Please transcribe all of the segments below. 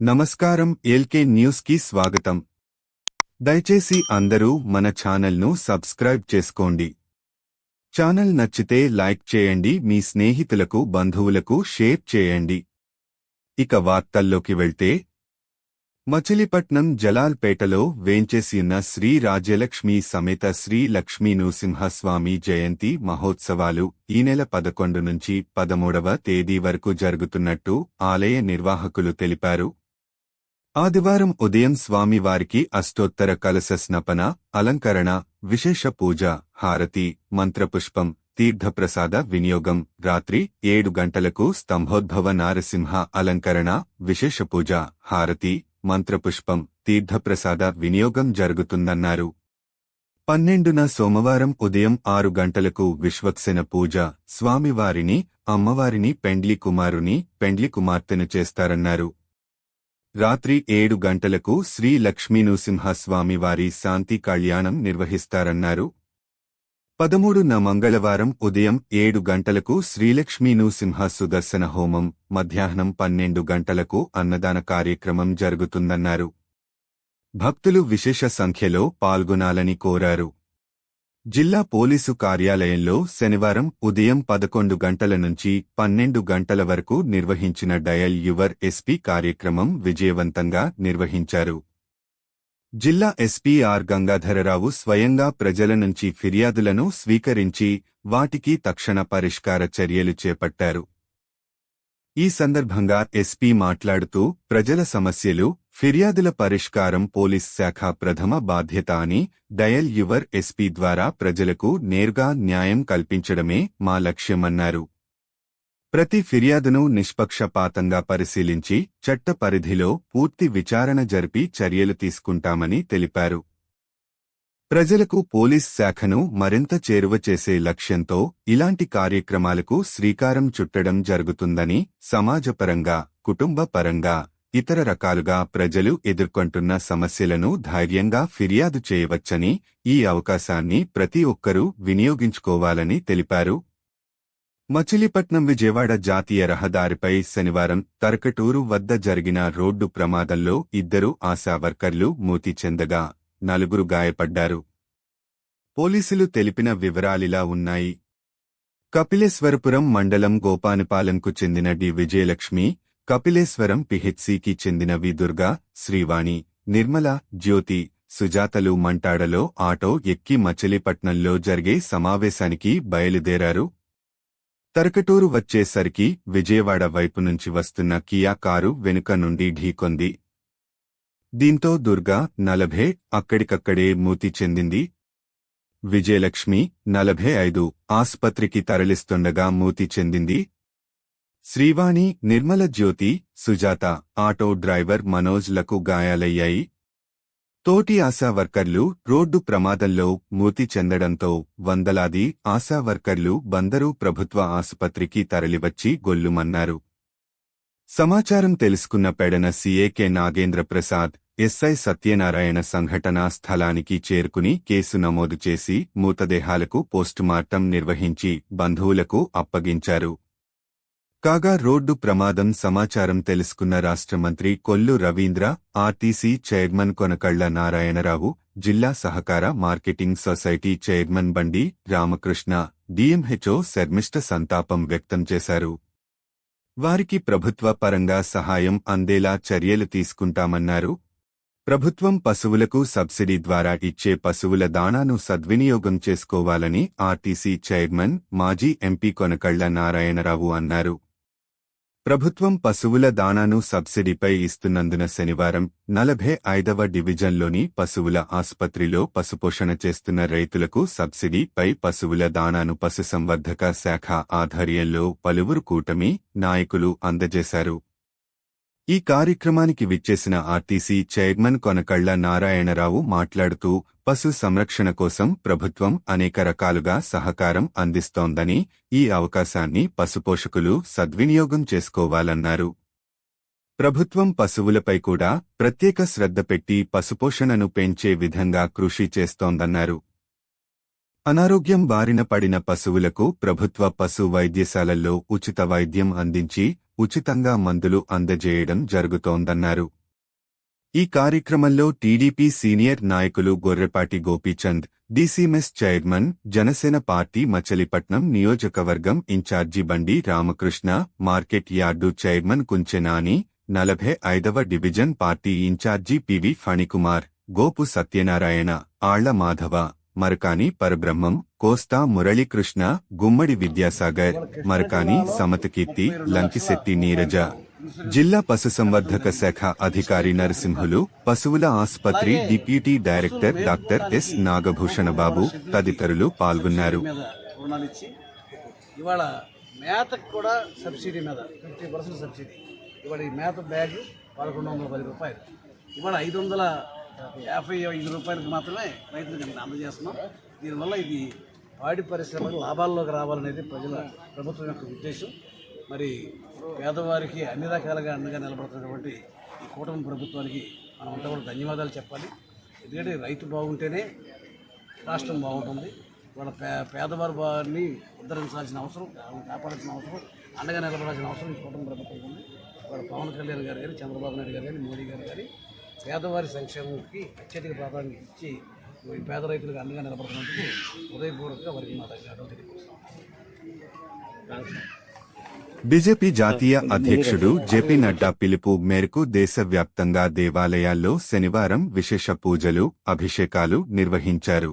నమస్కారం ఎల్కే న్యూస్కి స్వాగతం. దయచేసి అందరూ మన ఛానల్ను సబ్స్క్రైబ్ చేసుకోండి. ఛానల్ నచ్చితే లైక్ చేయండి మీ స్నేహితులకు బంధువులకు షేర్ చేయండి. ఇక వార్తల్లోకి వెళ్తే మచిలీపట్నం జలాల్పేటలో వేంచేసియున్న శ్రీ రాజ్యలక్ష్మి సమేత శ్రీ లక్ష్మీ నృసింహస్వామి జయంతి మహోత్సవాలు ఈ నెల పదకొండు నుంచి పదమూడవ తేదీ వరకు జరుగుతున్నట్టు ఆలయ నిర్వాహకులు తెలిపారు. ఆదివారం ఉదయం స్వామివారికి అష్టోత్తర కలశ స్నపన అలంకరణ విశేష పూజ హారతి మంత్రపుష్పం తీర్థప్రసాద వినియోగం రాత్రి ఏడు గంటలకు స్తంభోద్భవ నారసింహ అలంకరణ విశేష పూజ హారతి మంత్రపుష్పం తీర్థప్రసాద వినియోగం జరుగుతుందన్నారు. పన్నెండున సోమవారం ఉదయం ఆరు గంటలకు విశ్వక్సేన పూజ స్వామివారిని అమ్మవారిని పెండ్లి కుమారుని పెండ్లి కుమార్తెను చేస్తారన్నారు. రాత్రి ఏడు గంటలకు శ్రీ లక్ష్మీనృసింహస్వామివారి శాంతి కళ్యాణం నిర్వహిస్తారన్నారు. పదమూడున మంగళవారం ఉదయం ఏడు గంటలకు శ్రీలక్ష్మీనృసింహ సుదర్శన హోమం మధ్యాహ్నం పన్నెండు గంటలకు అన్నదాన కార్యక్రమం జరుగుతుందన్నారు. భక్తులు విశేష సంఖ్యలో పాల్గొనాలని కోరారు. జిల్లా పోలీసు కార్యాలయంలో శనివారం ఉదయం పదకొండు గంటల నుంచి పన్నెండు గంటల వరకు నిర్వహించిన డయల్ యువర్ ఎస్పీ కార్యక్రమం విజయవంతంగా నిర్వహించారు. జిల్లా ఎస్పీ ఆర్ గంగాధరరావు స్వయంగా ప్రజల నుంచి ఫిర్యాదులను స్వీకరించి వాటికి తక్షణ పరిష్కార చర్యలు చేపట్టారు. ఈ సందర్భంగా ఎస్పీ మాట్లాడుతూ ప్రజల సమస్యలు ఫిర్యాదుల పరిష్కారం పోలీస్ శాఖ ప్రథమ బాధ్యత అని డయల్ యువర్ ఎస్పీ ద్వారా ప్రజలకు నేరుగా న్యాయం కల్పించడమే మా లక్ష్యమన్నారు. ప్రతి ఫిర్యాదును నిష్పక్షపాతంగా పరిశీలించి చట్ట పరిధిలో పూర్తి విచారణ జరిపి చర్యలు తీసుకుంటామని తెలిపారు. ప్రజలకు పోలీస్ శాఖను మరింత చేరువ చేసే లక్ష్యంతో ఇలాంటి కార్యక్రమాలకు శ్రీకారం చుట్టడం జరుగుతుందని సమాజపరంగా కుటుంబ పరంగా ఇతర రకాలుగా ప్రజలు ఎదుర్కొంటున్న సమస్యలను ధైర్యంగా ఫిర్యాదు చేయవచ్చని ఈ అవకాశాన్ని ప్రతి ఒక్కరూ వినియోగించుకోవాలని తెలిపారు. మచిలీపట్నం విజయవాడ జాతీయ రహదారిపై శనివారం తరకటూరు వద్ద జరిగిన రోడ్డు ప్రమాదంలో ఇద్దరు ఆశా వర్కర్లు మూతి చెందగా నలుగురు గాయపడ్డారు. పోలీసులు తెలిపిన వివరాలిలా ఉన్నాయి. కపిలేశ్వరపురం మండలం గోపానిపాలెంకు చెందిన డి విజయలక్ష్మి కపిలేశ్వరం పిహెచ్సికి చెందిన వి దుర్గా శ్రీవాణి నిర్మల జ్యోతి సుజాతలు మంటాడలో ఆటో ఎక్కి మచిలీపట్నంలో జరిగే సమావేశానికి బయలుదేరారు. తరకటూరు వచ్చేసరికి విజయవాడ వైపు నుంచి వస్తున్న కియా కారు వెనుక నుండి ఢీకొంది. దీంతో దుర్గా నలభే అక్కడికక్కడే మూతి చెందింది. విజయలక్ష్మి నలభై ఐదు ఆస్పత్రికి తరలిస్తుండగా మూతి చెందింది. శ్రీవాణి నిర్మల జ్యోతి సుజాత ఆటో డ్రైవర్ మనోజ్లకు గాయాలయ్యాయి. తోటి ఆశా వర్కర్లు రోడ్డు ప్రమాదంలో మూతి చెందడంతో వందలాది ఆశా వర్కర్లు బందరు ప్రభుత్వ ఆసుపత్రికి తరలివచ్చి గొల్లుమన్నారు. సమాచారం తెలుసుకున్న పెడన సీఏకే నాగేంద్ర ప్రసాద్ ఎస్ఐ సత్యనారాయణ సంఘటనా స్థలానికి చేరుకుని కేసు నమోదు చేసి మృతదేహాలకు పోస్టుమార్టం నిర్వహించి బంధువులకు అప్పగించారు. కాగా రోడ్డు ప్రమాదం సమాచారం తెలుసుకున్న రాష్ట్ర మంత్రి కొల్లు రవీంద్ర ఆర్టీసీ చైర్మన్ కొనకళ్ళ నారాయణరావు జిల్లా సహకార మార్కెటింగ్ సొసైటీ చైర్మన్ బండి రామకృష్ణ డిఎంహెచ్ఓ శర్మిష్ట సంతాపం వ్యక్తం చేశారు. వారికి ప్రభుత్వ పరంగా సహాయం అందేలా చర్యలు తీసుకుంటామన్నారు. ప్రభుత్వం పశువులకు సబ్సిడీ ద్వారా ఇచ్చే పశువుల దాణాను సద్వినియోగం చేసుకోవాలని ఆర్టీసీ చైర్మన్ మాజీ ఎంపీ కొనకళ్ళ నారాయణరావు అన్నారు. ప్రభుత్వం పశువుల దాణాను సబ్సిడీపై ఇస్తున్నందున శనివారం నలభై ఐదవ డివిజన్లోని పశువుల ఆసుపత్రిలో పశుపోషణ చేస్తున్న రైతులకు సబ్సిడీపై పశువుల దాణాను పశుసంవర్ధక శాఖ ఆధ్వర్యంలో పలువురు కూటమి నాయకులు అందజేశారు. ఈ కార్యక్రమానికి విచ్చేసిన ఆర్టీసీ చైర్మన్ కొనకళ్ళ నారాయణరావు మాట్లాడుతూ పశు సంరక్షణ కోసం ప్రభుత్వం అనేక రకాలుగా సహకారం అందిస్తోందని ఈ అవకాశాన్ని పశుపోషకులు సద్వినియోగం చేసుకోవాలన్నారు. ప్రభుత్వం పశువులపై కూడా ప్రత్యేక శ్రద్ధ పెట్టి పశుపోషణను పెంచే విధంగా కృషి చేస్తోందన్నారు. అనారోగ్యం బారిన పడిన పశువులకు ప్రభుత్వ పశు వైద్యశాలల్లో ఉచిత వైద్యం అందించి ఉచితంగా మందులు అందజేయడం జరుగుతోందన్నారు. ఈ కార్యక్రమంలో టీడీపీ సీనియర్ నాయకులు Gorrepati Gopichand DCMS chairman Janasena party Machilipatnam నియోజకవర్గం in charge Bandi Ramakrishna market yard chairman Kunchenani నలభై ఐదవ division party in charge PV Phanikumar Gopu Satyanarayana Alla Madhava. Marakani Parabrahmam Kosta Muralikrishna గుమ్మడి విద్యాసాగర్ మరకాని సమతకీర్తి లంకిశెట్టి నీరజ. జిల్లా పశుసంవర్ధక శాఖ అధికారి నరసింహులు పశువుల ఆసుపత్రి deputy director doctor S Nagabhushana Babu తదితరులు పాల్గొన్నారు. ఇవాళ మేతకు కూడా సబ్సిడీ మీద ఫిఫ్టీ పర్సెంట్ సబ్సిడీ. ఇవాళ ఈ మేత బ్యాగ్ పదకొండు వందల పది రూపాయలు. ఇవాళ ఐదు వందల యాభై ఐదు రూపాయలకు మాత్రమే రైతులకు అందజేస్తున్నాం. దీనివల్ల ఇది పాడి పరిశ్రమకు లాభాల్లోకి రావాలనేది ప్రజల ప్రభుత్వం యొక్క ఉద్దేశం. మరి పేదవారికి అన్ని రకాలుగా అండగా నిలబడుతున్నటువంటి ఈ కూటమి ప్రభుత్వానికి మనం అంతా కూడా ధన్యవాదాలు చెప్పాలి. ఎందుకంటే రైతు బాగుంటేనే రాష్ట్రం బాగుంటుంది. వాళ్ళ పే పేదవారి వారిని ఉద్ధరించాల్సిన అవసరం కాపాడాల్సిన అవసరం అండగా నిలబడాల్సిన అవసరం ఈ కూటమి ప్రభుత్వం ఉంది. వాళ్ళ పవన్ కళ్యాణ్ గారు కానీ చంద్రబాబు నాయుడు గారు కానీ మోడీ గారు కానీ పేదవారి సంక్షేమంకి అత్యధిక ప్రాధాన్యత ఇచ్చి పేద రైతులకు అండగా నిలబడుతున్నందుకు హృదయపూర్వకంగా వారికి మా ధన్యవాదాలు తెలియజేస్తాం బీజేపీ జాతీయ అధ్యక్షుడు జేపీ నడ్డా పిలుపు మేరకు దేశవ్యాప్తంగా దేవాలయాల్లో శనివారం విశేష పూజలు అభిషేకాలు నిర్వహించారు.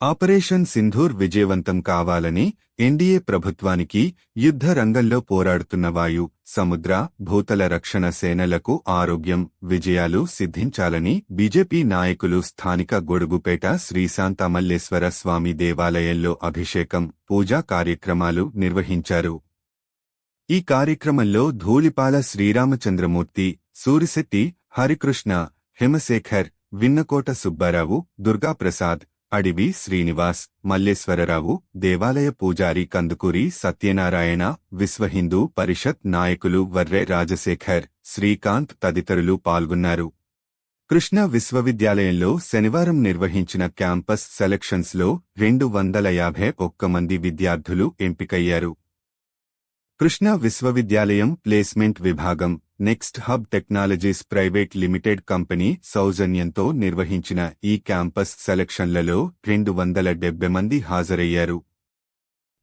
ఆపరేషన్ సింధూర్ విజయవంతం కావాలని ఎన్డీఏ ప్రభుత్వానికి యుద్ధ రంగంలో పోరాడుతున్న వాయు సముద్ర భూతల రక్షణ సేనలకు ఆరోగ్యం విజయాలు సిద్ధించాలని బీజేపీ నాయకులు స్థానిక గొడుగుపేట శ్రీశాంతమల్లేశ్వర స్వామి దేవాలయంలో అభిషేకం పూజా కార్యక్రమాలు నిర్వహించారు. ఈ కార్యక్రమంలో ధూళిపాల శ్రీరామచంద్రమూర్తి సూరిశెట్టి హరికృష్ణ హిమశేఖర్ విన్నకోట సుబ్బారావు దుర్గాప్రసాద్ అడివి శ్రీనివాస్ మల్లేశ్వరరావు దేవాలయ పూజారి కందుకూరి సత్యనారాయణ విశ్వహిందూ పరిషత్ నాయకులు వర్రె రాజశేఖర్ శ్రీకాంత్ తదితరులు పాల్గొన్నారు. కృష్ణ విశ్వవిద్యాలయంలో శనివారం నిర్వహించిన క్యాంపస్ సెలక్షన్స్లో రెండు వందల యాభై ఒక్క మంది విద్యార్థులు ఎంపికయ్యారు. కృష్ణ విశ్వవిద్యాలయం ప్లేస్మెంట్ విభాగం next hub technologies private limited company సౌజన్యంతో నిర్వహించిన ఈ క్యాంపస్ సెలక్షన్లలో రెండు వందల డెబ్బై మంది హాజరయ్యారు.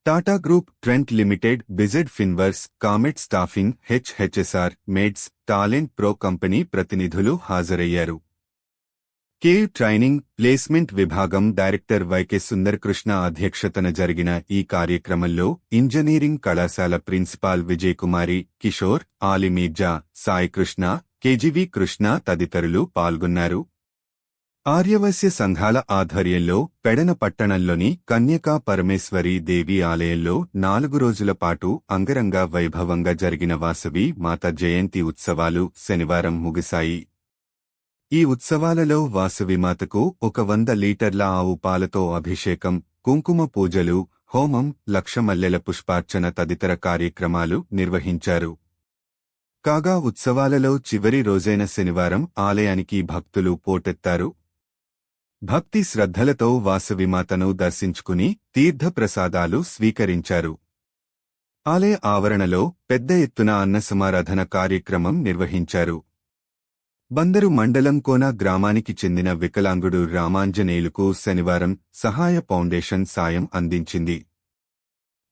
Tata group Trent limited BZ Finverse Comet staffing HHSR maids talent pro company ప్రతినిధులు హాజరయ్యారు. కేయు ట్రైనింగ్ ప్లేస్మెంట్ విభాగం డైరెక్టర్ వైకే సుందరకృష్ణ అధ్యక్షతన జరిగిన ఈ కార్యక్రమంలో ఇంజనీరింగ్ కళాశాల ప్రిన్సిపాల్ విజయకుమారి కిషోర్ ఆలిమీర్జా సాయికృష్ణ కేజీవి కృష్ణ తదితరులు పాల్గొన్నారు. ఆర్యవశ్య సంఘాల ఆధ్వర్యంలో పెడన పట్టణంలోని కన్యకా పరమేశ్వరి దేవి ఆలయంలో నాలుగు రోజుల పాటు అంగరంగ వైభవంగా జరిగిన వాసవి మాత జయంతి ఉత్సవాలు శనివారం ముగిశాయి. ఈ ఉత్సవాలలో వాసవిమాతకు ఒక వంద లీటర్ల ఆవు పాలతో అభిషేకం కుంకుమ పూజలు హోమం లక్షమల్లెల పుష్పార్చన తదితర కార్యక్రమాలు నిర్వహించారు. కాగా ఉత్సవాలలో చివరి రోజైన శనివారం ఆలయానికి భక్తులు పోటెత్తారు. భక్తి శ్రద్ధలతో వాసవిమాతను దర్శించుకుని తీర్థప్రసాదాలు స్వీకరించారు. ఆలయ ఆవరణలో పెద్ద ఎత్తున అన్నసమారాధన కార్యక్రమం నిర్వహించారు. బందరు మండలం కోన గ్రామానికి చెందిన వికలాంగుడు రామాంజనేయులకు శనివారం సహాయ ఫౌండేషన్ సాయం అందించింది.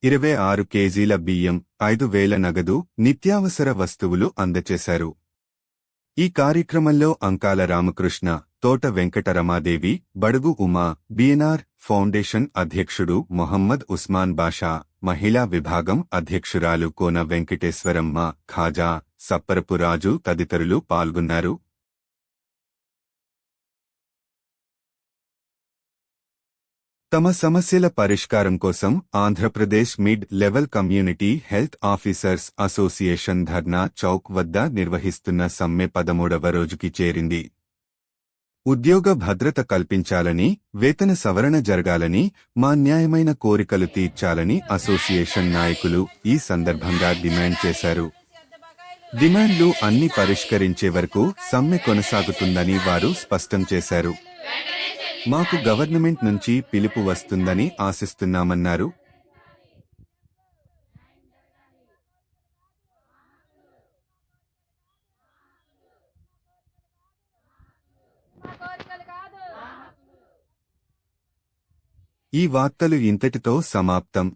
ఇరవై ఆరు కేజీల బియ్యం ఐదు వేల నగదు నిత్యావసర వస్తువులు అందచేశారు. ఈ కార్యక్రమంలో అంకాల రామకృష్ణ తోట వెంకటరమాదేవి బడుగు ఉమా బిఎన్ఆర్ ఫౌండేషన్ అధ్యక్షుడు మొహమ్మద్ ఉస్మాన్ బాషా మహిళా విభాగం అధ్యక్షురాలు కోన వెంకటేశ్వరమ్మ ఖాజా సప్పరపు రాజు తదితరులు పాల్గొన్నారు. తమ సమస్యల పరిష్కారం కోసం Andhra Pradesh mid level community health officers association Dharna Chowk వద్ద నిర్వహిస్తున్న సమ్మె పదమూడవ రోజుకి చేరింది. ఉద్యోగ భద్రత కల్పించాలని వేతన సవరణ జరగాలని మా న్యాయమైన కోరికలు తీర్చాలని అసోసియేషన్ నాయకులు ఈ సందర్భంగా డిమాండ్ చేశారు. డిమాండ్లు అన్ని పరిష్కరించే వరకు సమ్మె కొనసాగుతుందని వారు స్పష్టం చేశారు. మాకు గవర్నమెంట్ నుంచి పిలుపు వస్తుందని ఆశిస్తున్నామన్నారు. ఈ వార్తలు ఇంతటితో సమాప్తం.